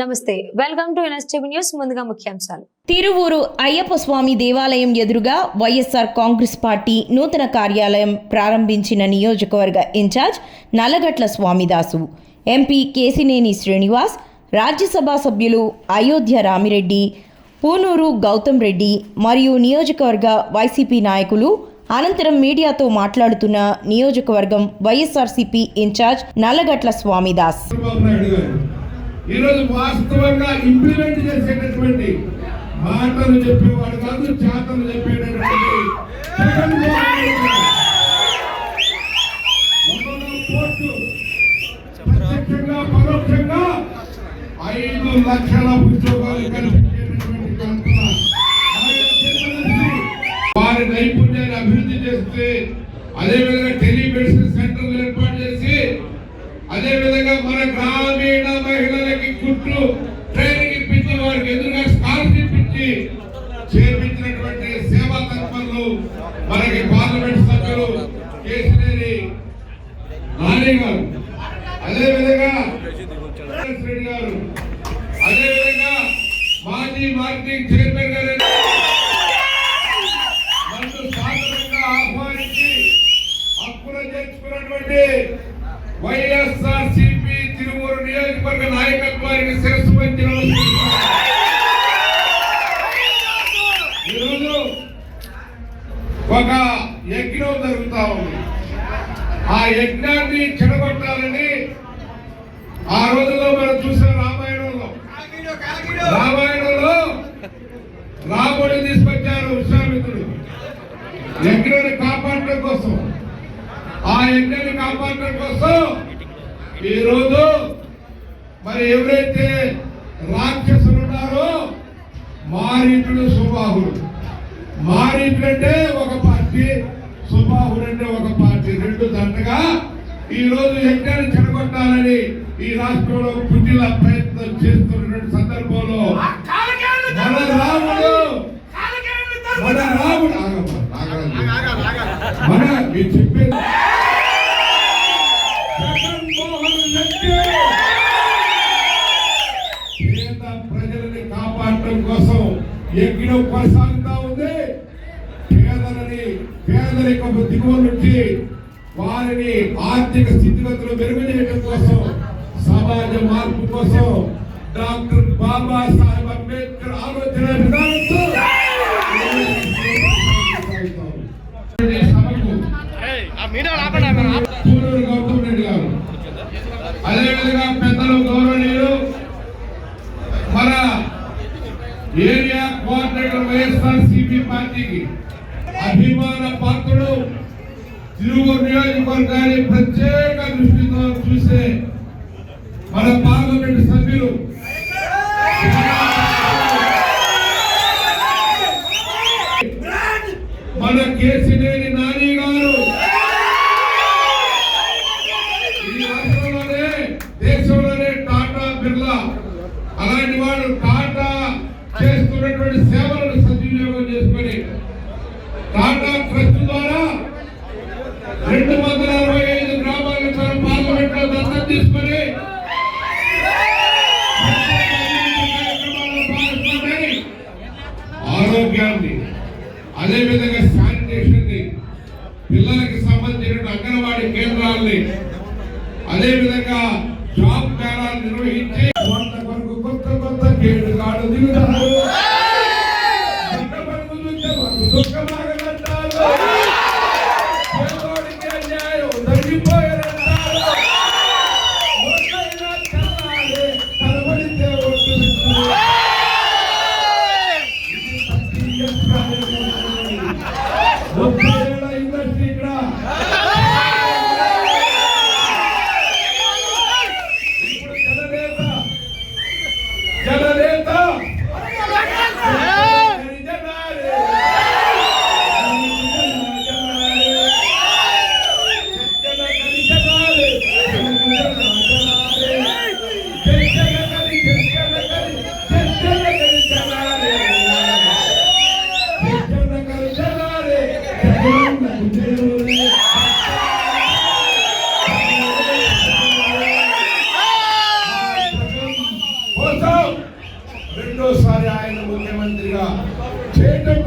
నమస్తే. Welcome to NSTV news ముందుగా ముఖ్యాంశాలు. తిరువూరు అయ్యప్ప స్వామి దేవాలయం ఎదురుగా వైఎస్ఆర్ కాంగ్రెస్ పార్టీ నూతన కార్యాలయం ప్రారంభించిన నియోజకవర్గ ఇన్ఛార్జ్ నల్లగట్ల స్వామిదాసు ఎంపీ కేసినేని శ్రీనివాస్ రాజ్యసభ సభ్యులు అయోధ్య రామిరెడ్డి పూనూరు గౌతమ్ రెడ్డి మరియు నియోజకవర్గ వైసీపీ నాయకులు అనంతరం మీడియాతో మాట్లాడుతున్న నియోజకవర్గం వైఎస్ఆర్సీపీ ఇన్ఛార్జ్ నల్లగట్ల స్వామిదాస్. ఈరోజు వాస్తవంగా ఇంప్లిమెంట్ చేసేటటువంటి మాటలు చెప్పేవాడు కాదు చేతలు చెప్పేటటువంటి ప్రత్యక్షంగా పరోక్షంగా ఐదు లక్షల ఉద్యోగాలు కల్పించేటటువంటి వారి నైపుణ్యాన్ని అభివృద్ధి చేస్తే అదేవిధంగా టెలిమెడిసిన్ సెంటర్లు ఏర్పాటు చేసి అదే విధంగా మన గ్రామీణ మహిళ కుట్లు ట్రైనింగ్ ఇప్పించి వారికి ఎదురుగా స్కాలర్షిప్ ఇచ్చి చేపించినటువంటి సేవా తత్పరులు మనకి పార్లమెంట్ సభ్యులు కేసినేని నాని గారు. అదే విధంగా రెడ్డి గారు. అదే విధంగా మాజీ మార్కెటింగ్ చైర్మన్ గారు ఒక యజ్ఞం జరుగుతా ఉంది. ఆ యజ్ఞాన్ని చెడగొట్టాలని ఆ రోజుల్లో మనం చూసిన రామాయణంలో. రామాయణంలో రాముడు తీసుకొచ్చారు విశ్వామిత్రుడు. యజ్ఞాన్ని కాపాడటం కోసం. ఆ యజ్ఞాన్ని కాపాడటం కోసం ఈరోజు మరి ఎవరైతే రాక్షసులు ఉన్నారో మారీటుడు సుబాహుడు. మారీటుడు అంటే ఒక పార్టీ సుబాహుడు అంటే ఒక పార్టీ రెండు దండగా ఈ రోజు యజ్ఞాన్ని చెడగొట్టాలని ఈ రాష్ట్రంలో పుట్టిన ప్రయత్నం చేస్తున్నటువంటి సందర్భంలో మన రాముడు మన రాముడు ఆగమ్మా. మన మీరు చెప్పేది యజ్ఞం కొనసాగుతా ఉంది. పేదలని పేదరికపు దిగువ నుంచి వారిని ఆర్థిక స్థితిగతులు మెరుగుచేయడం కోసం సమాజ మార్పు కోసం డాక్టర్ బాబాసాహెబ్ అంబేద్కర్ ఆలోచన విధానంతో అభిమాన పాత్రుడు తిరువురు నియోజకవర్గాన్ని ప్రత్యేక టాటా ట్రస్ట్ ద్వారా రెండు వందల అరవై ఐదు గ్రామాలకు తన పార్లమెంట్లో దత్తత తీసుకుని ఆరోగ్యాన్ని అదేవిధంగా శానిటేషన్ని పిల్లలకి సంబంధించిన అంగన్వాడీ కేంద్రాల్ని అదేవిధంగా జాబ్ మేళాలు నిర్వహించి కొరకు కొత్త రెండోసారి ఆయన ముఖ్యమంత్రిగా చేయటం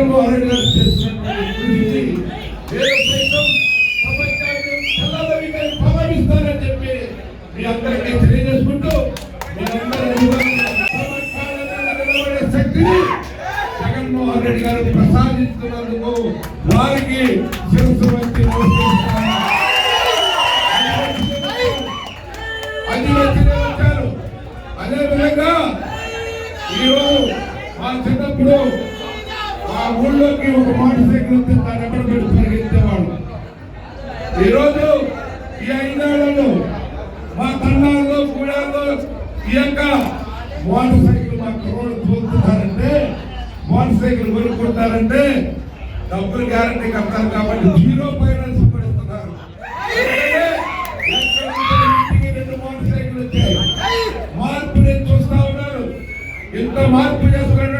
జగన్మోహన్ రెడ్డి గారు చేస్తున్నటువంటి ప్రపంచాన్ని చెప్పి మీ అందరికీ తెలియజేసుకుంటూ శక్తిని జగన్మోహన్ రెడ్డి గారు ప్రసాదిస్తున్నందుకు వారికి శిరస్సు అది వచ్చారు ఈరోజు మా చిన్నప్పుడు ఆ ఊళ్ళోకి ఒక మోటార్ సైకిల్ వస్తే దాన్ని ఎక్కడ పెట్టి పరిగెత్తేవాడు. ఈరోజు ఈ ఐదేళ్ళలో మా తండాల్లో గూడాల్లో ఈ యొక్క మోటార్ సైకిల్ మా కుర్రోడు తోలుతున్నారంటే మోటార్ సైకిల్ కొనుక్కుంటారంటే డబ్బులు గ్యారంటీ కడతారు కాబట్టి జీరో ఫైనాన్స్ పడుతున్నారు రెండు మోటార్ సైకిల్ వచ్చాయి. మార్పు నేను చూస్తా ఉన్నాను. ఇంత మార్పు చేస్తున్నాడు